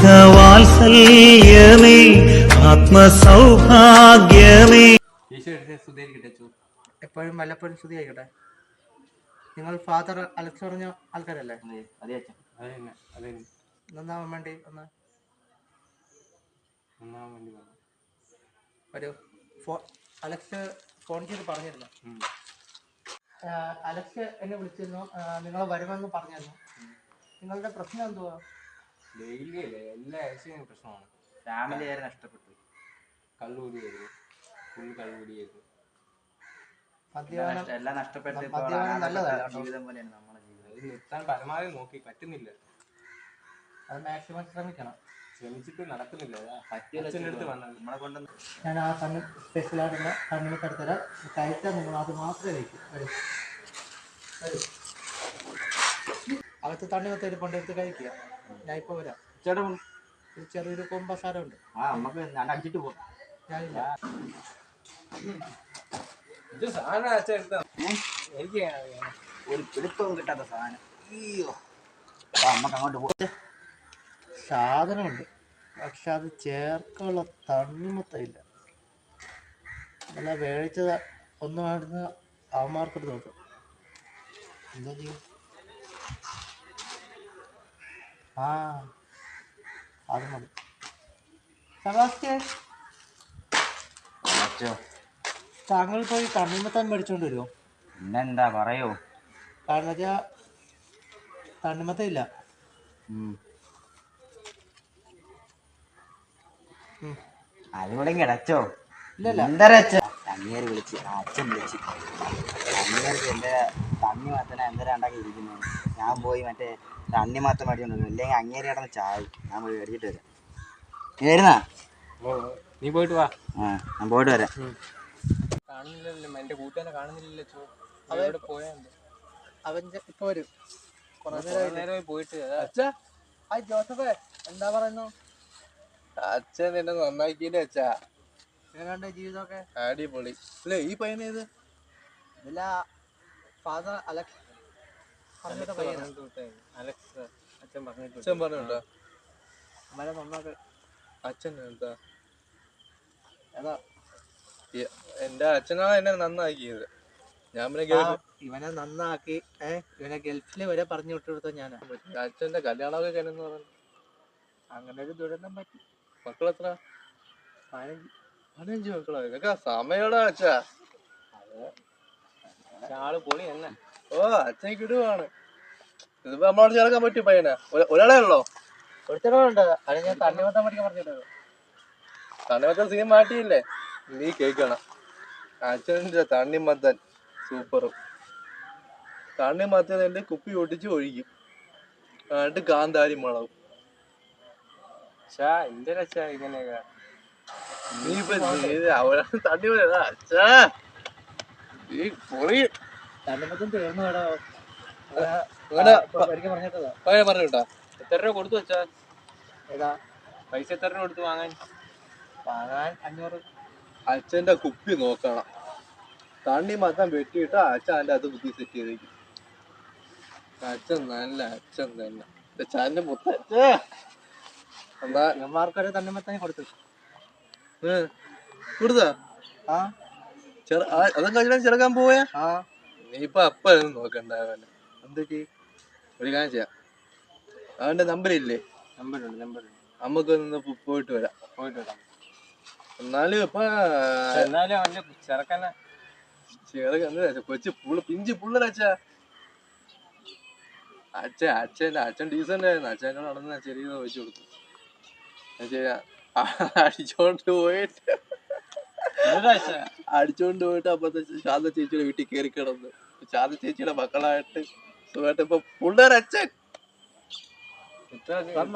സ്നേഹവാത്സല്യമേ ആത്മസൗഭാഗ്യമേ. എപ്പോഴും വല്ലപ്പോഴും സ്തുതി ആയിക്കട്ടെ. നിങ്ങൾ ഫാദർ അലക്സ് പറഞ്ഞ ആൾക്കാരല്ലേ. നന്നാവാൻ വേണ്ടി ഒന്ന് ഒരു ഫോ അലക്സ് ഫോൺ ചെയ്ത് പറഞ്ഞിരുന്നു. അലക്സ് എന്നെ വിളിച്ചിരുന്നു. നിങ്ങൾ വരുമെന്ന് പറഞ്ഞിരുന്നു. നിങ്ങളുടെ പ്രശ്നം എന്തുവാ? ഡെയിലി അല്ലേ? എല്ലാ ആഴ്ചയും പ്രശ്നമാണ്. ഫാമിലി വരെ നഷ്ടപ്പെട്ടു കള്ളുകൂടിയായിരുന്നു ഫുൾ കള്ളുകൂടിയായിരുന്നു മദ്യപാനം എല്ലാം നഷ്ടപ്പെട്ട ഇപ്പോൾ മദ്യപാനം അനാഥ നല്ലതല്ല കേട്ടോ. ജീവിതം പോലെയാണ് നമ്മളെ ജീവിതം. അത് നിർത്താൻ പരമാവധി നോക്കി. പറ്റുന്നില്ല. അത് മാക്സിമം ശ്രമിക്കണം. ശ്രമിച്ചിട്ട് നടക്കുന്നില്ല. അതാ പറ്റിയല്ലോ അച്ഛന്റെ അടുത്ത് വന്നത്. നമ്മളെ കൊണ്ടൊന്നും ഞാൻ ആ കണ്ണ് സ്പെഷ്യലായിട്ടുള്ള കണ്ണിൽ കടത്തരാം. കഴിച്ചാൽ നിങ്ങൾ അത് മാത്രമേ കഴിക്കൂ. വരൂ. വരൂ. അകത്ത് തണ്ണി മൊത്തം ഇരിപ്പുണ്ട് എടുത്ത് കഴിക്കുക. ഞാൻ ഇപ്പോൾ വരാം. ചേട്ടാ ഒരു ചെറിയൊരു കൊമ്പസാരമുണ്ട്. ആ നമുക്ക് ഞാൻ അടിച്ചിട്ട് പോകും ഞാനില്ല എനിക്ക് ഒരു പിടുത്തവും കിട്ടാത്ത സാധനം. അയ്യോ. നമുക്ക് അങ്ങോട്ട് സാധനമുണ്ട്. പക്ഷെ അത് ചേർക്കുള്ള തണ്ണിമത്തയില്ല നല്ല വേഴിച്ചത് ഒന്നും ആടുന്ന അവന്മാർക്കൊരു തോന്നും എന്താ ചെയ്യും? ആ. അത് മതി. സെബാസ്റ്റ്യൻ. അച്ഛോ താങ്കൾ പോയി തണ്ണിമത്താൻ മേടിച്ചോണ്ട് വരുമോ പിന്നെന്താ പറയോ. കാരണം വെച്ചാ തണ്ണിമത്തം ഇല്ല. ഉം. അതുകൂടെ കിടച്ചോ ഇല്ലല്ല. അങ്ങേര് വിളിച്ച്. ആ അച്ഛൻ വിളിച്ച്. അങ്ങേർക്ക് എന്റെ തണ്ണി മാത്രം എന്തര ഉണ്ടാക്കി ഇരിക്കുന്നു. ഞാൻ പോയി മറ്റേ തണ്ണി മാത്രം മേടിച്ചോണ്ട് ഇല്ലെങ്കിൽ അങ്ങേര് കിടന്ന് ചായ ഞാൻ പോയി മേടിച്ചിട്ട് വരാം. നീ വരുന്നാ? നീ പോയിട്ട് വാ. ആ ഞാൻ പോയിട്ട് വരാം. കാണുന്നില്ലല്ലോ എന്റെ കൂട്ടുകാരെ കാണുന്നില്ലല്ലോ അവിടെ പോയാ അവൻ ഇപ്പൊ വരും. കുറേ നേരമായി. പോയിട്ട് അച്ഛാ ജോസഫേ എന്താ പറയുന്നു? അച്ഛൻ എന്നെ നന്നാക്കിയില്ലേ അച്ഛാ? എങ്ങനെയുണ്ട് ജീവിതമൊക്കെ? അടിപൊളി. അല്ലേ ഈ പയ്യനേത് ഇതില ഫാദർ അലക്സ് പറഞ്ഞിട്ട് പയ്യനാ അലക്സ് അച്ഛൻ പറഞ്ഞിട്ട് അച്ഛൻ പറഞ്ഞിട്ടുണ്ടോ? അവരെ അച്ഛൻ എന്താ? ഈ- എന്റെ അച്ഛനാ എന്നെ നന്നാക്കിയത്. ഞാൻ പിന്നെ ഇവനെ നന്നാക്കി. ഏ ഇവനെ ഗൾഫിൽ വരെ പറഞ്ഞു വിട്ടെടുത്ത ഞാൻ അച്ഛന്റെ കല്യാണമൊക്കെ കഴിഞ്ഞെന്ന് പറഞ്ഞു. അങ്ങനെ ഒരു ദുരന്തം പറ്റി. മക്കളെത്ര? പതിനഞ്ച്. പതിനഞ്ച് മക്കളോ. ഇതൊക്കെ സമയടാ അച്ഛാ. ആൾ പൊളി തന്നെ. ഓ അച്ഛൻ കിടുവാണ്. ഇതിപ്പോ നമ്മളോട് ചേർക്കാൻ പറ്റും പയ്യനെ. ഒരാളെ ഉള്ളോ? ഒരുത്തരവുണ്ട് അത് ഞാൻ തണ്ണിമത്തം പഠിക്കാൻ സീൻ മാറ്റിയില്ലേ? നീ കേക്കണം അച്ഛന്റെ തണ്ണിമത്തൻ സൂപ്പർ തണ്ണിമത്തൻ എന്റെ കുപ്പി ഒട്ടിച്ച് ഒഴിക്കും എന്നിട്ട് കാന്താരി മുളകും. എന്റെ അച്ഛാ ഇങ്ങനെയൊക്കെ? നീ ഇപ്പൊ തണ്ണി അച്ഛാ ഈ പൊളി തണ്ണിമത്തം തീർന്നു കേട്ടോ. അങ്ങനെ പഠിക്കാൻ പറഞ്ഞിട്ടതാ. പയ്യനെ പറഞ്ഞു കേട്ടാ. എത്ര രൂപ കൊടുത്തു വെച്ചാ? ഏതാ? പൈസ എത്ര രൂപ കൊടുത്ത് വാങ്ങാൻ? വാങ്ങാൻ അഞ്ഞൂറ്. അച്ഛന്റെ കുപ്പി നോക്കണം. തണ്ണി മാത്രം വെട്ടിയിട്ട് അച്ഛൻ അതിന്റെ അത് ബുദ്ധി സെറ്റ് ചെയ്തേക്കും. അച്ഛൻ നല്ല അച്ഛൻ തന്നെ. അച്ഛന്റെ മുത്ത എന്താ? തന്നെ തണ്ണിമത്തനെ കൊടുത്തു. കൊടുത്താ? ആ- അതും കഴിഞ്ഞാൽ ചെറുക്കാൻ പോയാ നീ ഇപ്പൊ അപ്പൊന്നും നോക്കണ്ട അവനെ. എന്തൊക്കെ? ഒരു കാര്യം ചെയ്യാം. അവന്റെ നമ്പർ ഇല്ലേ നമ്പറുണ്ട് നമ്പറുണ്ട്. നമുക്ക് ഒന്ന് പോയിട്ട് വരാം. പോയിട്ട് വരാം. എന്നാലും ഇപ്പൊ എന്നാലും അവന്റെ ചെറുക്കനെ ചെറുക്കൻ കൊച്ചു പുള്ള പിഞ്ചി പുള്ളരച്ചാ അച്ഛൻ അച്ഛൻ അച്ഛൻ ഡീസന്റ് ആയിരുന്നു അച്ഛനോട് നടന്ന് ചെറിയ വെച്ച് കൊടുത്തു. അടിച്ചോണ്ട് പോയിട്ട് അടിച്ചോണ്ട് പോയിട്ട് അപ്പൊ ശാന്ത ചേച്ചിയുടെ വീട്ടിൽ കയറി കിടന്നു. ശാന്ത ചേച്ചിയുടെ മക്കളായിട്ട് സുഖമായിട്ട് ഇപ്പൊ പുള്ളരച്ഛൻ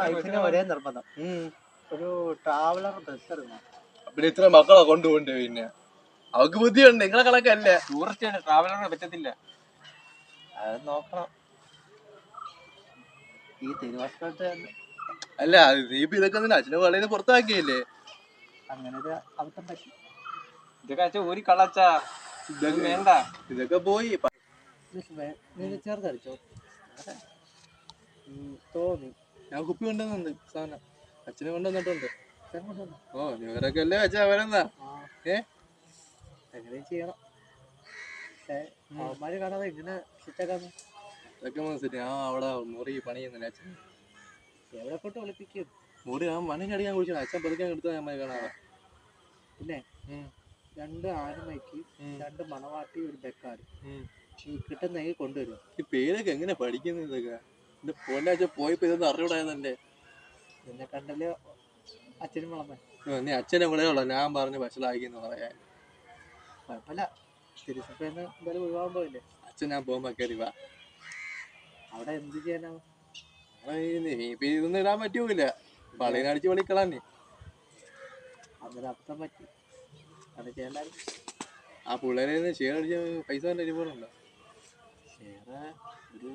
വൈഫിന് ഒരേ നിർബന്ധം. ഒരു ട്രാവലർ ബസ് പിന്നെ ഇത്ര മക്കളെ കൊണ്ടുപോണ്ട് പിന്നെ? അവക്ക് ബുദ്ധിയുണ്ട്. നിങ്ങളെ കണക്കല്ലേ? ടൂറിസ്റ്റ് ട്രാവലറിനെ പറ്റത്തില്ല. അത് നോക്കണം. ഈ തിരുവനന്തപുരത്ത് അല്ല നീ ഇപ്പൊ ഇതൊക്കെ നിന്നെ അച്ഛനെ വളരെ പുറത്താക്കിയല്ലേ? അങ്ങനെ ഒരു അവസരം പറ്റി ഇതൊക്കെ അച്ഛൻ ഊരി കള്ളച്ചാ ഇതൊക്കെ വേണ്ട. ഇതൊക്കെ പോയി. ചേർത്തടിച്ചോ തോന്നി. ഞാൻ കുപ്പി കൊണ്ടുവന്നുണ്ട് സാധനം. അച്ഛനെ കൊണ്ടുവന്നിട്ടുണ്ട്. അച്ഛൻ ഓ ഇവരൊക്കെ അല്ലേ അച്ഛാ അവരെന്താ? ഏ? അങ്ങനെ ചെയ്യണം. അവന്മാര് കാണാതെ ഇങ്ങനെ സെറ്റാക്കാന്ന് ഇതൊക്കെ മനസ്സിലായി ആ അവിടെ മുറി പണിയുന്നില്ല അച്ഛൻ? എവിടെ കൊണ്ട് ഒളിപ്പിക്കും? മുറി ആ മണ്ണിനടിക്കാൻ കുടിച്ചു അച്ഛൻ പതുക്കാൻ എടുത്താൽ അമ്മ കാണാതെ. പിന്നെ? ഉം. രണ്ട് ആനമയ്ക്ക്. രണ്ട് മണവാട്ടി ഒരു ബെക്കാട്. ഈ കിട്ടുന്നെങ്കിൽ കൊണ്ടുവരും. ഈ പേരൊക്കെ എങ്ങനെ പഠിക്കുന്നത് ഇതൊക്കെ? എന്റെ അച്ഛൻ പോയപ്പോ ഇതൊന്നും അറിയൂടായിരുന്നല്ലേ എന്നെ. കണ്ടല്ലേ അച്ഛനും ഓ, നീ അച്ഛനെ വിളയുള്ള ഞാൻ പറഞ്ഞ് വഷളാക്കിന്ന് പറയാൻ. കുഴപ്പമില്ല. തിരുസഭയെന്ന് എന്തായാലും ഒഴിവാകാൻ പോയില്ലേ? അച്ഛൻ ഞാൻ പോകുമ്പോ കയറി വാ. അവിടെ എന്ത് ചെയ്യാനാവും ഇതൊന്നും ഇടാൻ പറ്റൂല. പള്ളിനടിച്ച് വിളിക്കളാന്നേ നീ. അന്നൊരു അബദ്ധം പറ്റി. ആ പിള്ളേരെ ഷെയർ അടിച്ച പൈസ തന്നെ ഒരുപാടുണ്ടോ ഷെയർ ഒരു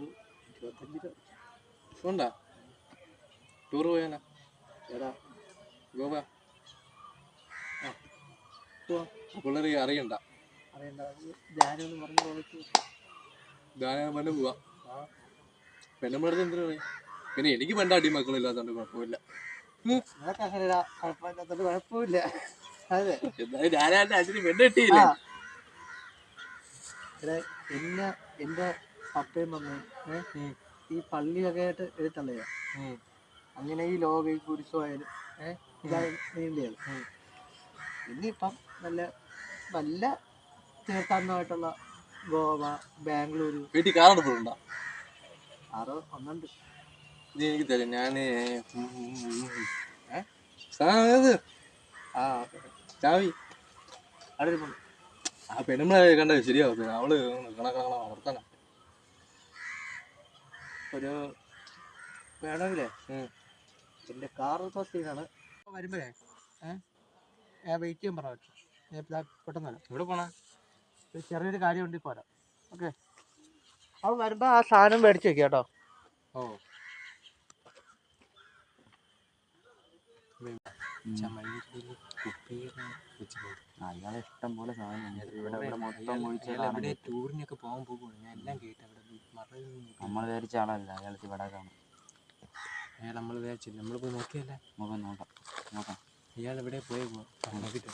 ഇരുപത്തഞ്ച് രൂപ. ഉണ്ടാ? ടൂർ പോയാലോ? ഏടാ ഗോവ? ആ പിള്ളേര് അറിയണ്ട. അറിയണ്ട. ഞാനൊന്ന് പറഞ്ഞു പോവാ. പെണ്ണുമ്പഴത്തെ എന്തിനു പറയും പിന്നെ എനിക്ക് വേണ്ട അടിമക്കളില്ലാത്തോണ്ട് കുഴപ്പമില്ല. കുഴപ്പമില്ല. ഞാനാണ്ട് അച്ഛന് എന്നെ എന്റെ പപ്പയും മമ്മയും ഉം. ഈ പള്ളിയൊക്കെ ആയിട്ട് എഴുത്തള്ളയാ. അങ്ങനെ ഈ ലോക ഈ കുരിശുമായാലും ഉം. ഇനിയിപ്പം നല്ല നല്ല തീർത്ഥാടനമായിട്ടുള്ള ഗോവ ബാംഗ്ലൂര്. വീട്ടിൽ കാറെടുത്തിട്ടുണ്ടോ ആറ് ഒന്നുണ്ട് നീ എനിക്ക് തരാം. ഞാൻ ആ ഓക്കെ ആ ചാവി. അവിടെ ആ പെണ്ണുമ്പളെ കണ്ടത് ശരിയാവും അവൾ കണക്കണ വളർത്തണം ഒരു വേണമെങ്കിലേ എന്റെ എന്റെ കാർ സീനാണ് വരുമ്പോഴേ ഞാൻ വെയിറ്റ് ചെയ്യാൻ പറയാം പെട്ടെന്ന് വരാം. ഇവിടെ പോണ? ചെറിയൊരു കാര്യം ഉണ്ട് പോരാ. ഓക്കെ. അവൾ വരുമ്പോൾ ആ സാധനം മേടിച്ച് വെക്കുക കേട്ടോ. ഓ. അയാളെ ഇഷ്ടം പോലെ സാധനം ഇവിടെ ഇവിടെ മൊത്തം പോയിട്ട് ടൂറിനൊക്കെ പോകാൻ ഞാൻ എല്ലാം കേട്ടു അവിടെ നമ്മൾ വിചാരിച്ച ആളല്ല. അയാൾ ഇവിടെ കാണും. അയാൾ നമ്മൾ വിചാരിച്ചില്ല. നമ്മൾ പോയി നോക്കിയല്ലേ? നമുക്ക് നോക്കാം. നോക്കാം. ഇയാൾ ഇവിടെ പോയി നോക്കിയിട്ട്